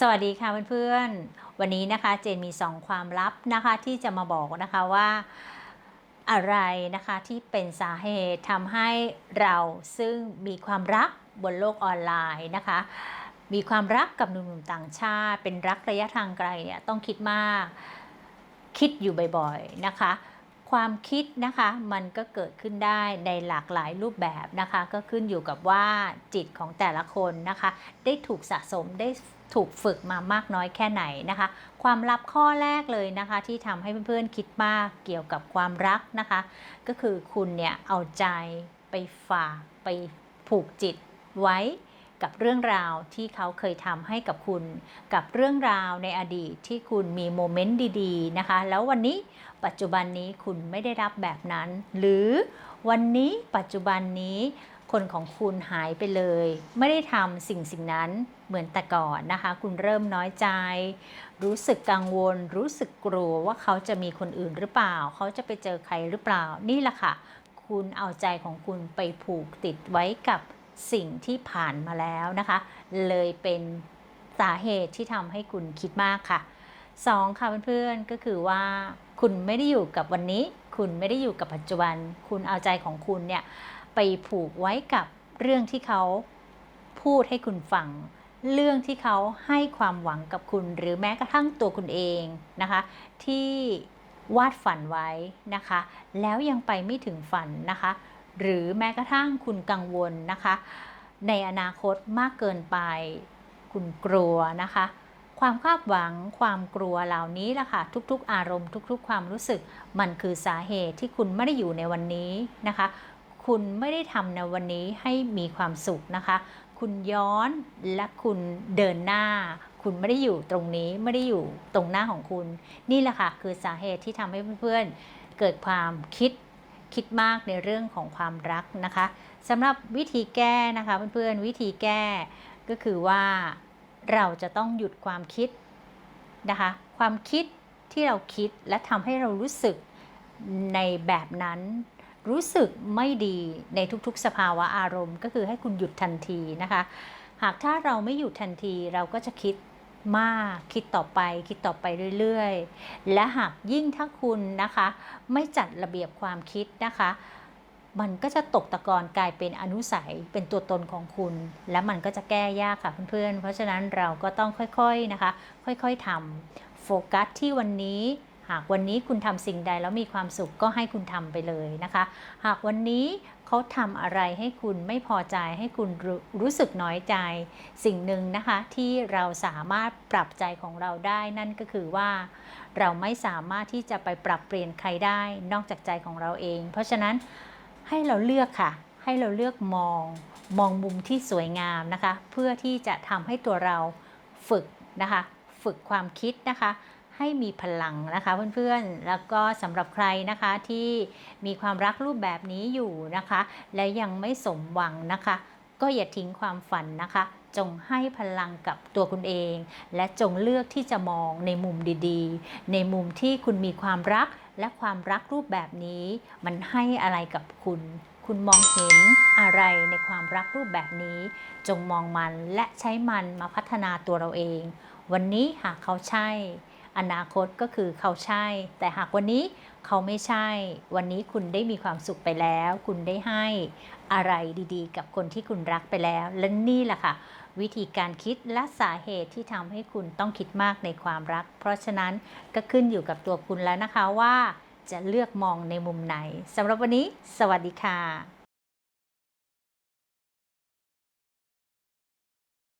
สวัสดีค่ะเพื่อนๆ วันนี้นะคะเจนมี 2 ความลับนะคะที่จะมาบอกนะคะว่าอะไรนะคะที่เป็นสาเหตุทำให้เราซึ่งมีความรักบนโลกออนไลน์นะคะ มีความรักกับหนุ่มๆต่างชาติ เป็นรักระยะทางไกลเนี่ยต้องคิดมาก คิดอยู่บ่อยๆนะคะ ความคิดนะคะมันก็เกิดขึ้นได้ในหลากหลายรูปแบบนะคะ ก็ขึ้นอยู่กับว่าจิตของแต่ละคนนะคะ ได้ถูกสะสมได้ ถูกฝึกมามากน้อยแค่ไหนนะคะ ความลับข้อแรกเลยนะคะ ที่ทำให้เพื่อนๆคิดมากเกี่ยวกับความรักนะคะ ก็คือคุณเนี่ยเอาใจไปฝากไปผูกจิตไว้กับเรื่องราวที่เขาเคยทำให้กับคุณ กับเรื่องราวในอดีตที่คุณมีโมเมนต์ดีๆนะคะ แล้ววันนี้ปัจจุบันนี้คุณไม่ได้รับแบบนั้น หรือวันนี้ปัจจุบันนี้ คนของคุณหายไปเลย ไม่ได้ทำสิ่งสิ่งนั้นเหมือนแต่ก่อนนะคะ คุณเริ่มน้อยใจ รู้สึกกังวล รู้สึกกลัวว่าเขาจะมีคนอื่นหรือเปล่า เขาจะไปเจอใครหรือเปล่า นี่แหละค่ะ คุณเอาใจของคุณไปผูกติดไว้กับสิ่งที่ผ่านมาแล้วนะคะ เลยเป็นสาเหตุที่ทำให้คุณคิดมากค่ะสองค่ะเพื่อนๆก็คือว่า คุณไม่ได้อยู่กับวันนี้ คุณไม่ได้อยู่กับปัจจุบัน คุณเอาใจของคุณเนี่ย ไปผูกไว้กับเรื่องที่เขาพูดให้คุณฟัง เรื่องที่เขาให้ความหวังกับคุณ หรือแม้กระทั่งตัวคุณเองนะคะ ที่วาดฝันไว้นะคะ แล้วยังไปไม่ถึงฝันนะคะ หรือแม้กระทั่งคุณกังวลนะคะ ในอนาคตมากเกินไป คุณกลัวนะคะ ความคาดหวังความกลัวเหล่านี้ล่ะค่ะทุกๆ อารมณ์ทุก ๆ ความรู้สึกมันคือสาเหตุที่คุณไม่ได้อยู่ในวันนี้นะคะ คุณไม่ได้ทำในวันนี้ให้มีความสุขนะคะ คุณย้อนและคุณเดินหน้า คุณไม่ได้อยู่ตรงนี้ไม่ได้อยู่ตรงหน้าของคุณ นี่แหละค่ะคือสาเหตุที่ทำให้เพื่อนๆเกิดความคิดคิดมากในเรื่องของความรักนะคะสำหรับวิธีแก้นะคะเพื่อนๆวิธีแก้ก็คือว่าเราจะต้องหยุดความคิดนะคะความคิดที่เราคิดและทำให้เรารู้สึกในแบบนั้น รู้สึกไม่ดีในทุกๆ สภาวะอารมณ์ ก็คือให้คุณหยุดทันทีนะคะ หากถ้าเราไม่หยุดทันทีเราก็จะคิดมากคิดต่อไปคิดต่อไปเรื่อยๆ และหากยิ่งถ้าคุณนะคะ ไม่จัดระเบียบความคิดนะคะ มันก็จะตกตะกอนกลายเป็นอนุสัยเป็นตัวตนของคุณ และมันก็จะแก้ยากค่ะเพื่อนๆ เพราะฉะนั้นเราก็ต้องค่อยๆนะคะ ค่อยๆทำโฟกัสที่วันนี้ หากวันนี้คุณทำสิ่งใดแล้วมีความสุขก็ให้คุณทำไปเลยนะคะ หากวันนี้เขาทำอะไรให้คุณไม่พอใจให้คุณรรู้สึกน้อยใจ สิ่งหนึ่งนะคะที่เราสามารถปรับใจของเราได้นั่นก็คือว่า เราไม่สามารถที่จะไปปรับเปลี่ยนใครได้นอกจากใจของเราเอง เพราะฉะนั้นให้เราเลือกค่ะ ให้เราเลือกมองมองมุมที่สวยงามนะคะ เพื่อที่จะทำให้ตัวเราฝึกนะคะ ฝึกความคิดนะคะ ให้มีพลังนะคะเพื่อนๆ แล้วก็สำหรับใครนะคะที่มีความรักรูปแบบนี้อยู่นะคะ และยังไม่สมหวังนะคะ ก็อย่าทิ้งความฝันนะคะ จงให้พลังกับตัวคุณเอง และจงเลือกที่จะมองในมุมดีๆ ในมุมที่คุณมีความรักและความรักรูปแบบนี้ มันให้อะไรกับคุณ คุณมองเห็นอะไรในความรักรูปแบบนี้ จงมองมันและใช้มันมาพัฒนาตัวเราเอง วันนี้หากเขาใช่ อนาคตก็คือเขาใช่ แต่หากวันนี้เขาไม่ใช่ วันนี้คุณได้มีความสุขไปแล้ว คุณได้ให้อะไรดีๆ กับคนที่คุณรักไปแล้ว และนี่แหละค่ะ วิธีการคิดและสาเหตุที่ทำให้คุณต้องคิดมากในความรัก เพราะฉะนั้นก็ขึ้นอยู่กับตัวคุณแล้วนะคะว่าจะเลือกมองในมุมไหนสำหรับวันนี้ สวัสดีค่ะ